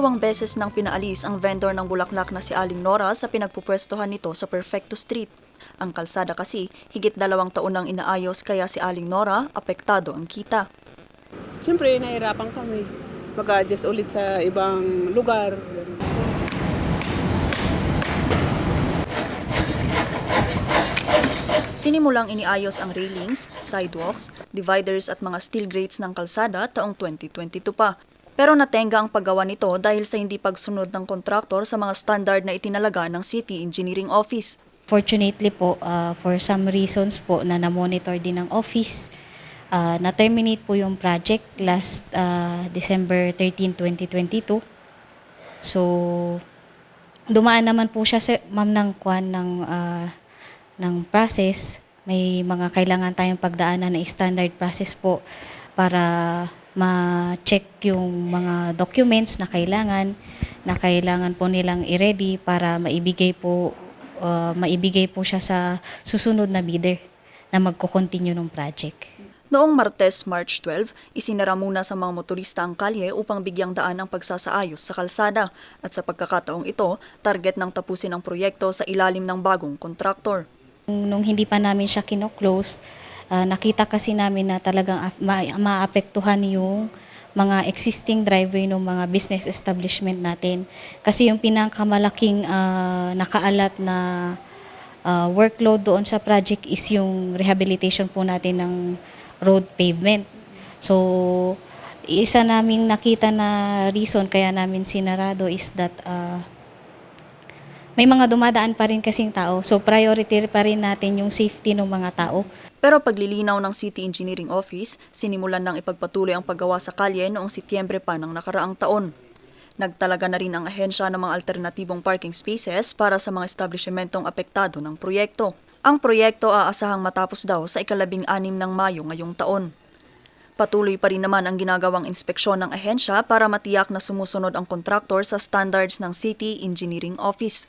Dalawang beses nang pinaalis ang vendor ng bulaklak na si Aling Nora sa pinagpupwestuhan nito sa Perfecto Street. Ang kalsada kasi, higit dalawang taon nang inaayos kaya si Aling Nora, apektado ang kita. Siyempre, nahirapan kami. Mag-adjust ulit sa ibang lugar. Sinimulang iniayos ang railings, sidewalks, dividers at mga steel grates ng kalsada taong 2022 pa. Pero natenga ang paggawa nito dahil sa hindi pagsunod ng kontraktor sa mga standard na itinalaga ng City Engineering Office. Fortunately po, uh, for some reasons po na na-monitor din ng office, uh, na-terminate po yung project last uh, December 13, 2022. So, dumaan naman po siya sa ma'am ng kwan ng uh, ng process. May mga kailangan tayong pagdaanan na standard process po para ma-check yung mga documents na kailangan na kailangan po nilang i-ready para maibigay po uh, maibigay po siya sa susunod na bidder na magko-continue ng project. Noong Martes, March 12, isinara muna sa mga motorista ang kalye upang bigyang daan ang pagsasaayos sa kalsada at sa pagkakataong ito, target ng tapusin ang proyekto sa ilalim ng bagong kontraktor. Nung hindi pa namin siya kino-close, ah, nakita kasi namin na talagang ma- maapektuhan yung mga existing driveway ng mga business establishment natin. Kasi yung pinakamalaking ah, nakaalat na ah, workload doon sa project is yung rehabilitation po natin ng road pavement. So, isa naming nakita na reason kaya namin sinarado is that ah, may mga dumadaan pa rin kasing tao. So priority pa rin natin yung safety ng mga tao. Pero paglilinaw ng City Engineering Office, sinimulan ng ipagpatuloy ang paggawa sa kalye noong Setyembre pa ng nakaraang taon. Nagtalaga na rin ang ahensya ng mga alternatibong parking spaces para sa mga establishmentong apektado ng proyekto. Ang proyekto aasahang matapos daw sa ikalabing anim ng Mayo ngayong taon. Patuloy pa rin naman ang ginagawang inspeksyon ng ahensya para matiyak na sumusunod ang kontraktor sa standards ng City Engineering Office.